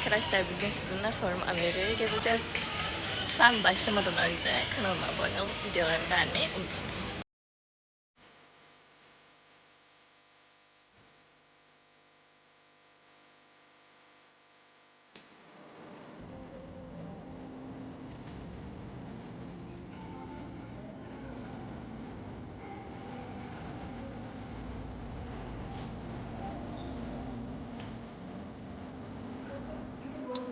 Arkadaşlar bugün sizinle Forum Amerika'ya gezeceğiz. Lütfen başlamadan önce kanalıma abone olup videolarımı beğenmeyi unutmayın.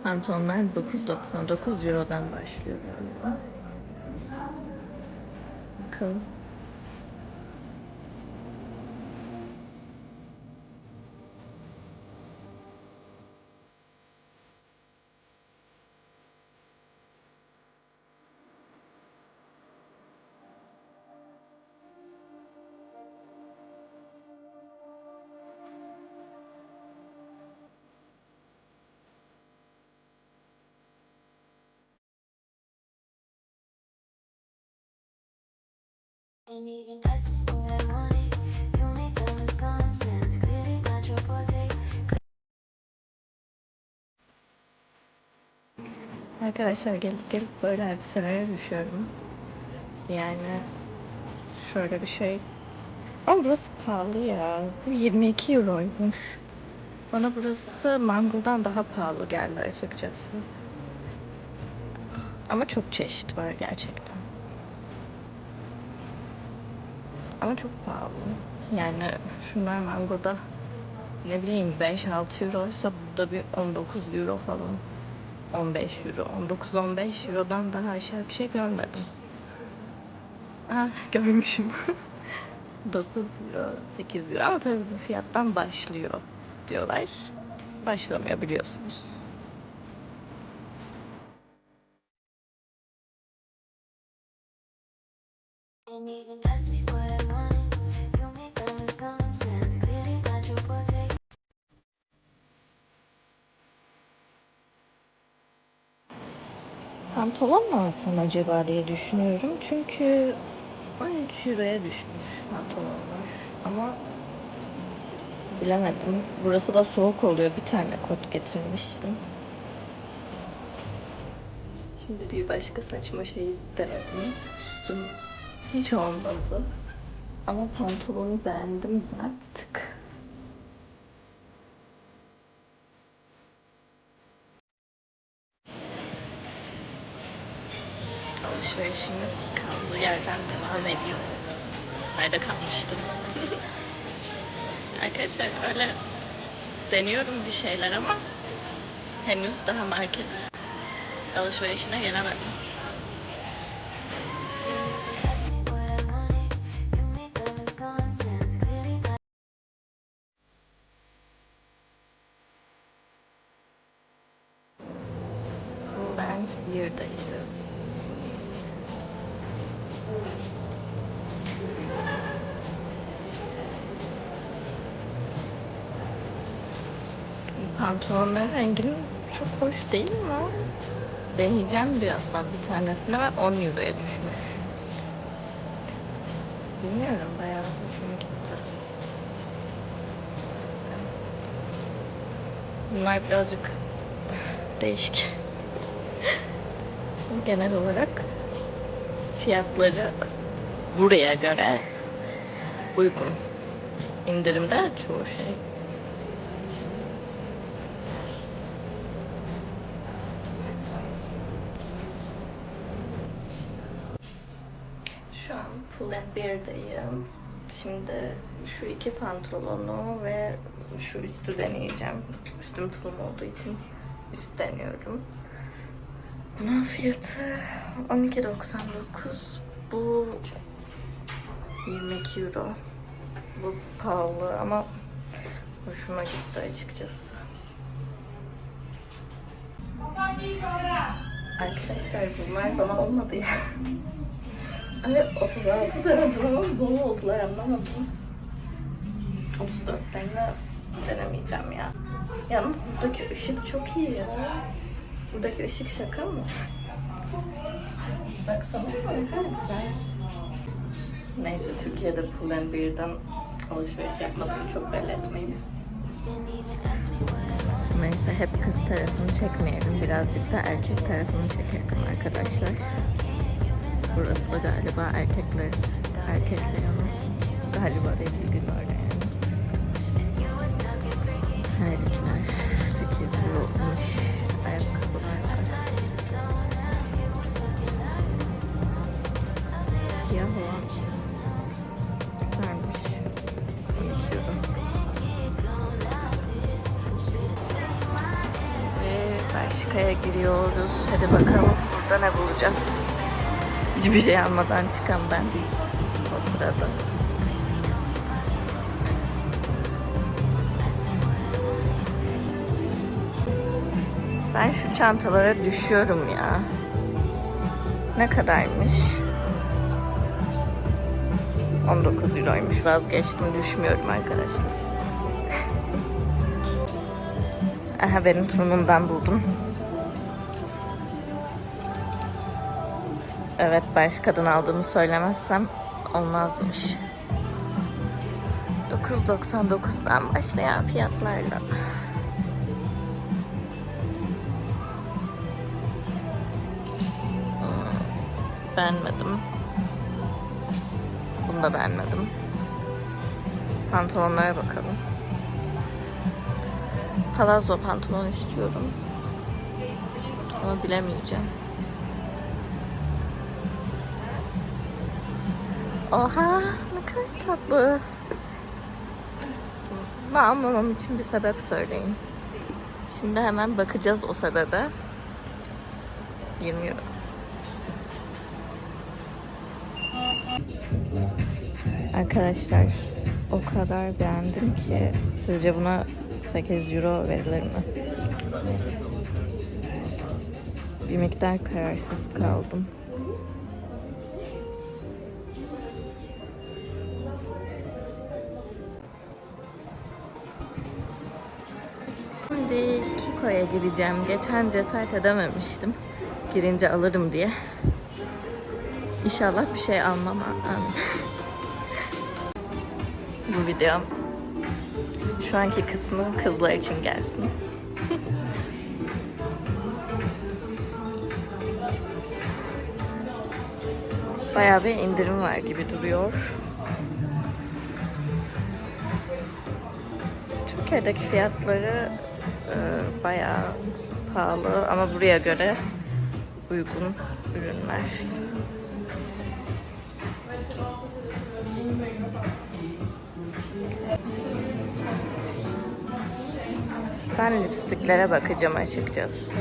Pantolonlar 9.99 Euro'dan başlıyor galiba. Bakalım. Arkadaşlar gelip gelip böyle elbiselere düşüyorum. Yani şöyle bir şey. Ama burası pahalı ya. Bu 22 euroymuş. Bana burası Mangul'dan daha pahalı geldi açıkçası. Ama çok çeşit var gerçekten. Ama çok pahalı. Yani şunlar Mangul'da ne bileyim 5-6 euroysa burada bir 19 euro falan. 15 euro. 19-15 eurodan daha aşağı bir şey görmedim. Ah görmüşüm. 9 euro, 8 euro ama tabii bu fiyattan başlıyor diyorlar. Başlamıyor biliyorsunuz. Pantolon mu acaba diye düşünüyorum. Çünkü 13 euroya düşmüş pantolonlar. Ama bilemedim. Burası da soğuk oluyor. Bir tane kot getirmiştim. Şimdi bir başka saçma şeyi denedim. Üstüm hiç olmadı. Ama pantolonu beğendim artık. alışverişimiz kaldığı yerden devam ediyor. Nerede kalmıştım? Arkadaşlar öyle deniyorum bir şeyler ama henüz daha market alışverişine gelemedim. Burbank 1'deyiz. Pantolonların renginin çok hoş değil mi? Deneyeceğim birazdan bir tanesini ve 10 euroya düşmüş. Bilmiyorum bayağı hoşuma gitti. Bunlar birazcık değişik. Genel olarak fiyatları buraya göre uygun. İndirimde çoğu şey. Şu an Pull and Bear'dayım. Şimdi şu iki pantolonu ve şu üstü deneyeceğim. Üstüm tulum olduğu için üst deniyorum. Bunun fiyatı 12.99. Bu 22 euro. Bu pahalı ama hoşuma gitti açıkçası. Arkadaşlar bunlar bana olmadı ya. Ay 36 denedim ama bana oldular anlamadım. 34 tane denemeyeceğim ya. Yalnız buradaki ışık çok iyi ya. Buradaki ışık şaka mı? Baksana ne kadar güzel. Neyse Türkiye'de Pull and Bear'den alışveriş yapmadığımı çok belli wanted. Neyse hep kız tarafını çekmeyelim. Birazcık da erkek tarafını çekelim arkadaşlar. Burası da galiba erkekler erkekler ama galiba değil orada yani. Terlikler 8 euro olmuş. Ayakkabılar var. Siyah olan güzelmiş. 13 euro. Ve Belçika'ya giriyoruz. Hadi bakalım burada ne bulacağız. Hiçbir şey almadan çıkan ben o sırada. Ben şu çantalara düşüyorum ya. Ne kadarmış? 19 euroymuş vazgeçtim düşmüyorum arkadaşlar. Aha benim tulumumdan buldum. Evet başkadan aldığımı söylemezsem olmazmış. 9.99'dan başlayan fiyatlarla. Hmm, Beğenmedim. Bunu da beğenmedim. Pantolonlara bakalım. Palazzo pantolon istiyorum. Ama bilemeyeceğim. Oha ne kadar tatlı. Ben almamam için bir sebep söyleyin. Şimdi hemen bakacağız o sebebe. 20 euro. Arkadaşlar o kadar beğendim ki sizce buna 8 euro verilir mi? Bir miktar kararsız kaldım. Şimdi Kiko'ya gireceğim. Geçen cesaret edememiştim. Girince alırım diye. İnşallah bir şey almam. Bu videom şu anki kısmı kızlar için gelsin. Bayağı bir indirim var gibi duruyor. Türkiye'deki fiyatları e, bayağı pahalı ama buraya göre uygun ürünler. Ben lipstiklere bakacağım açıkçası.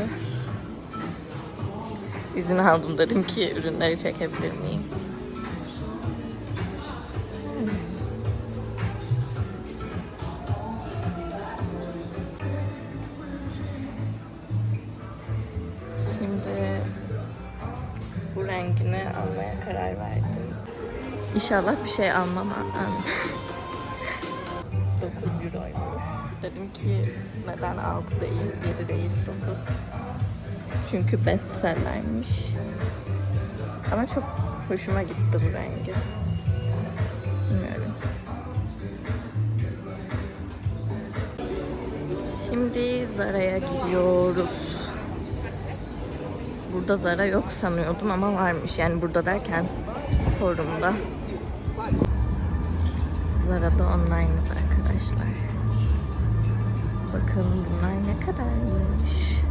İzin aldım dedim ki ürünleri çekebilir miyim? Almaya karar verdim. İnşallah bir şey almam. Amin. 9 euroymuş. Dedim ki neden 6 değil, 7 değil, 9. Çünkü bestsellermiş. Ama çok hoşuma gitti bu rengi. Bilmiyorum. Şimdi Zara'ya gidiyoruz. Burada Zara yok sanıyordum ama varmış. Yani burada derken forumda. Zara'da online'ız arkadaşlar. Bakalım bunlar ne kadarmış.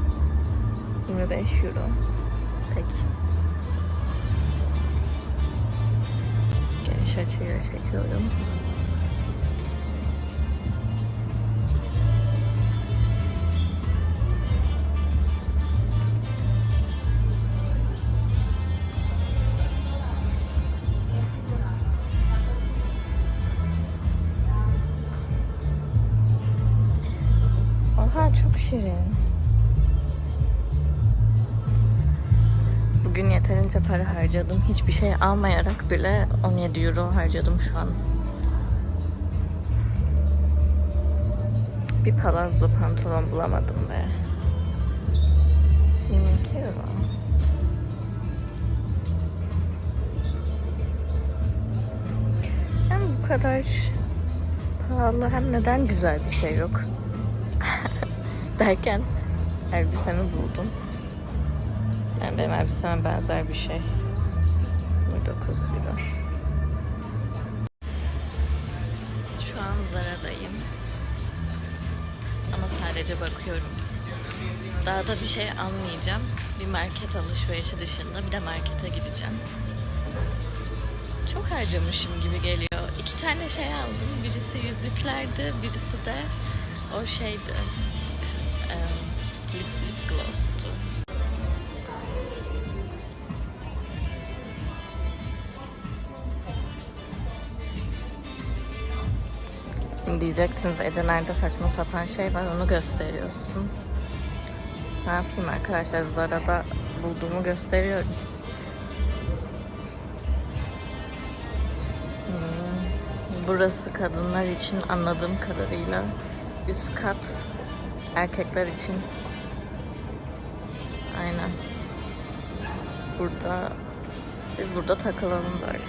25 euro. Peki. Geniş açıyla çekiyorum. Bugün yeterince para harcadım. Hiçbir şey almayarak bile 17 euro harcadım şu an. Bir palazzo pantolon bulamadım be. 22 euro. Hem bu kadar pahalı hem neden güzel bir şey yok? derken elbisemi buldum. Yani benim elbiseme benzer bir şey. 9 lira. Şu an Zara'dayım. Ama sadece bakıyorum. Daha da bir şey almayacağım. Bir market alışverişi dışında bir de markete gideceğim. Çok harcamışım gibi geliyor. İki tane şey aldım. Birisi yüzüklerdi, birisi de o şeydi. em, lip, lip gloss'tu. Diyeceksiniz Ece nerede saçma sapan şey var onu gösteriyorsun. Ne yapayım arkadaşlar Zara'da bulduğumu gösteriyorum. Hmm, Burası kadınlar için anladığım kadarıyla üst kat erkekler için aynen burada biz burada takılalım böyle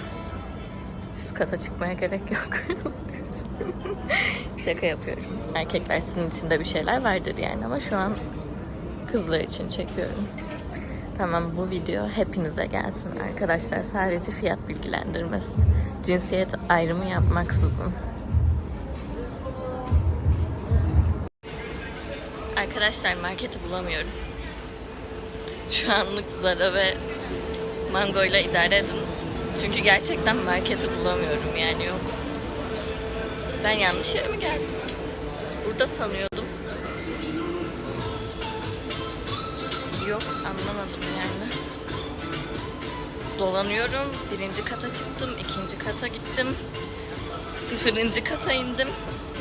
üst kata çıkmaya gerek yok şaka yapıyorum erkekler sizin için de bir şeyler vardır yani ama şu an kızlar için çekiyorum Tamam bu video hepinize gelsin arkadaşlar. Sadece fiyat bilgilendirmesi. Cinsiyet ayrımı yapmaksızın. Arkadaşlar marketi bulamıyorum. Şu anlık Zara ve Mango ile idare edin. Çünkü gerçekten marketi bulamıyorum yani yok. Ben yanlış yere mi geldim? Burada sanıyordum. Yok anlamadım yani. Dolanıyorum. Birinci kata çıktım. ikinci kata gittim. Sıfırıncı kata indim.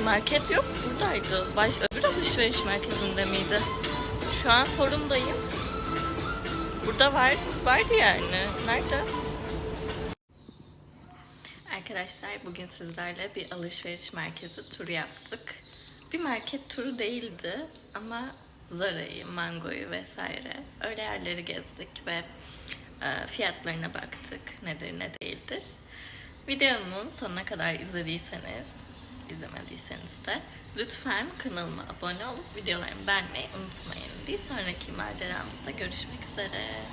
Market yok. Buradaydı. Baş, öbür alışveriş merkezinde miydi? Şu an forumdayım. Burada var, vardı yani. Nerede? Arkadaşlar bugün sizlerle bir alışveriş merkezi turu yaptık. Bir market turu değildi ama Zara'yı, Mango'yu vesaire öyle yerleri gezdik ve e, fiyatlarına baktık. Nedir ne değildir. Videomun sonuna kadar izlediyseniz, izlemediyseniz de lütfen kanalıma abone olup videolarımı beğenmeyi unutmayın. Bir sonraki maceramızda görüşmek üzere.